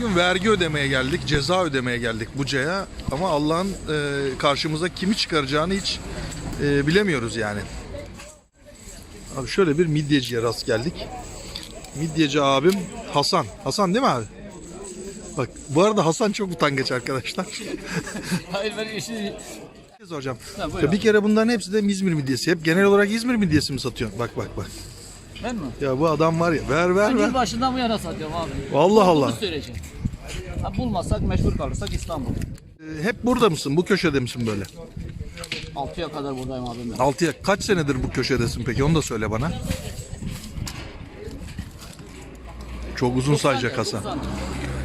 Bugün vergi ödemeye geldik, ceza ödemeye geldik Buca'ya. Ama Allah'ın e, karşımıza kimi çıkaracağını hiç e, bilemiyoruz yani. Abi şöyle bir midyeciye rast geldik. Midyeci abim Hasan. Hasan değil mi abi? Bak bu arada Hasan çok utangaç arkadaşlar. Hayır ben işi... Hocam. Ha, buyur Ya bir kere bunların hepsi de İzmir midyesi. Hep genel olarak İzmir midyesi mi satıyorsun? Bak bak bak. Ben mi? Ya bu adam var ya. Ver ver Ben ver. yılbaşından bu yana satıyorum abi. Allah Allah. Bunu söyleyeceğim. Ha, bulmazsak mecbur kalırsak İstanbul. Ee, Hep burada mısın? Bu köşede misin böyle? 6'ya kadar buradayım abim ben. Altıya kaç senedir bu köşedesin peki? Onu da söyle bana. Çok uzun sayacak Hasan.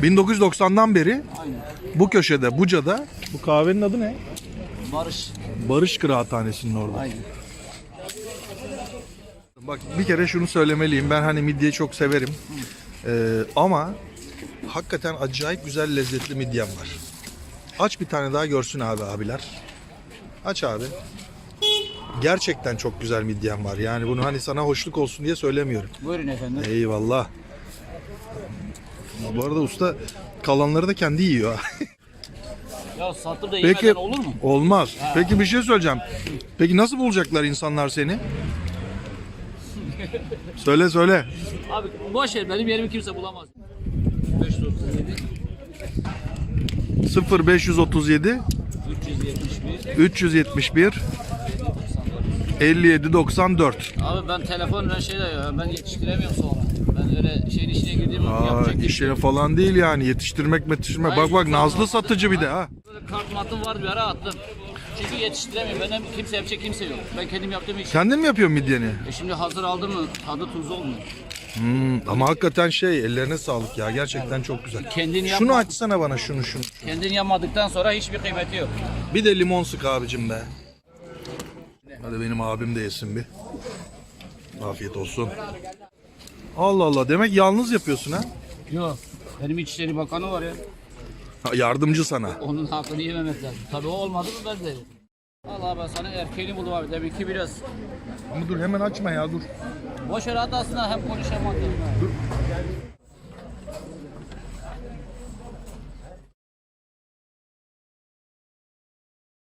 1990'dan beri Aynen. bu köşede, Buca'da. Bu kahvenin adı ne? Barış. Barış Kıraathanesi'nin orada. Aynen. Bak bir kere şunu söylemeliyim. Ben hani midyeyi çok severim. Ee, ama hakikaten acayip güzel lezzetli midyem var. Aç bir tane daha görsün abi abiler. Aç abi. Gerçekten çok güzel midyem var. Yani bunu hani sana hoşluk olsun diye söylemiyorum. Buyurun efendim. Eyvallah. Bu arada usta kalanları da kendi yiyor. Ya sattım da Peki yemeden olur mu? olmaz. Peki bir şey söyleyeceğim. Peki nasıl bulacaklar insanlar seni? Söyle söyle. Abi boş ver benim yerimi kimse bulamaz. 537 0537 371 371 57 94. Abi ben telefonla şey de ben yetiştiremiyorum sonra. Ben öyle şeyin içine girdiğim Aa, yapacak bir şey işine falan değil yani yetiştirmek metiştirmek. Bak bak Nazlı satıcı bir de ha. Böyle kart matım var bir ara attım. Çünkü yetiştiremiyorum. Benim kimse yapacak kimse yok. Ben kendim yaptığım için. Kendin mi yapıyorsun midyeni? E şimdi hazır aldım mı tadı tuzu olmuyor. Hmm, ama hakikaten şey ellerine sağlık ya gerçekten çok güzel. Kendin Şunu yapma. açsana bana şunu şunu. Kendin yapmadıktan sonra hiçbir kıymeti yok. Bir de limon sık abicim be. Hadi benim abim de yesin bir. Afiyet olsun. Allah Allah demek yalnız yapıyorsun ha? Yok. Benim İçişleri Bakanı var ya. Yardımcı sana. Onun hakkını yememek lazım. Tabii o olmadı mı ben de. Allah ben sana erkeğini buldum abi. Demek ki biraz Ama dur hemen açma ya dur. boş ver aslında hem konuşamadım. Dur.